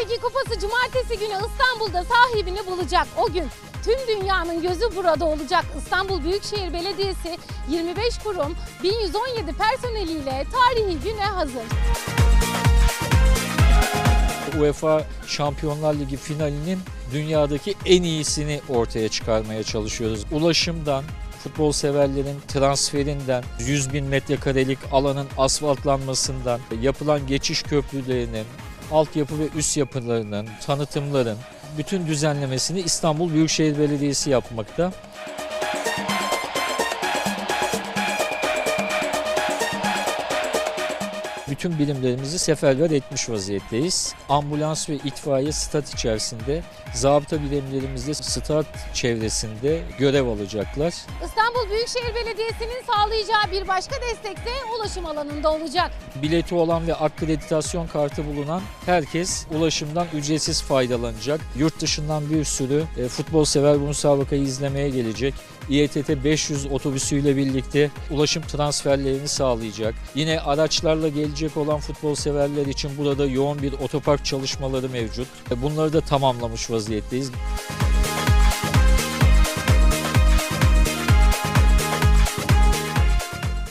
Ligi Kupası cumartesi günü İstanbul'da sahibini bulacak. O gün tüm dünyanın gözü burada olacak. İstanbul Büyükşehir Belediyesi 25 kurum 1117 personeliyle tarihi güne hazır. UEFA Şampiyonlar Ligi finalinin dünyadaki en iyisini ortaya çıkarmaya çalışıyoruz. Ulaşımdan, futbol severlerin transferinden, 100 bin metrekarelik alanın asfaltlanmasından, yapılan geçiş köprülerinin, altyapı ve üst yapılarının, tanıtımların bütün düzenlemesini İstanbul Büyükşehir Belediyesi yapmakta. Bütün birimlerimizi seferber etmiş vaziyetteyiz. Ambulans ve itfaiye stat içerisinde, zabıta birimlerimiz de stat çevresinde görev alacaklar. İstanbul Büyükşehir Belediyesi'nin sağlayacağı bir başka destek de ulaşım alanında olacak. Bileti olan ve akreditasyon kartı bulunan herkes ulaşımdan ücretsiz faydalanacak. Yurt dışından bir sürü e, futbol sever bu müsabakayı izlemeye gelecek. İETT 500 otobüsüyle birlikte ulaşım transferlerini sağlayacak. Yine araçlarla gelecek olan futbol severler için burada yoğun bir otopark çalışmaları mevcut. E, Bunları da tamamlamış vaziyetteyiz.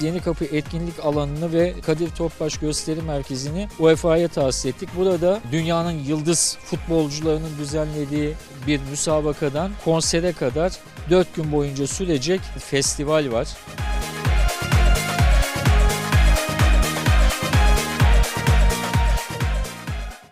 Yeni Kapı etkinlik alanını ve Kadir Topbaş Gösteri Merkezi'ni UEFA'ya tahsis ettik. Burada dünyanın yıldız futbolcularının düzenlediği bir müsabakadan konsere kadar 4 gün boyunca sürecek festival var.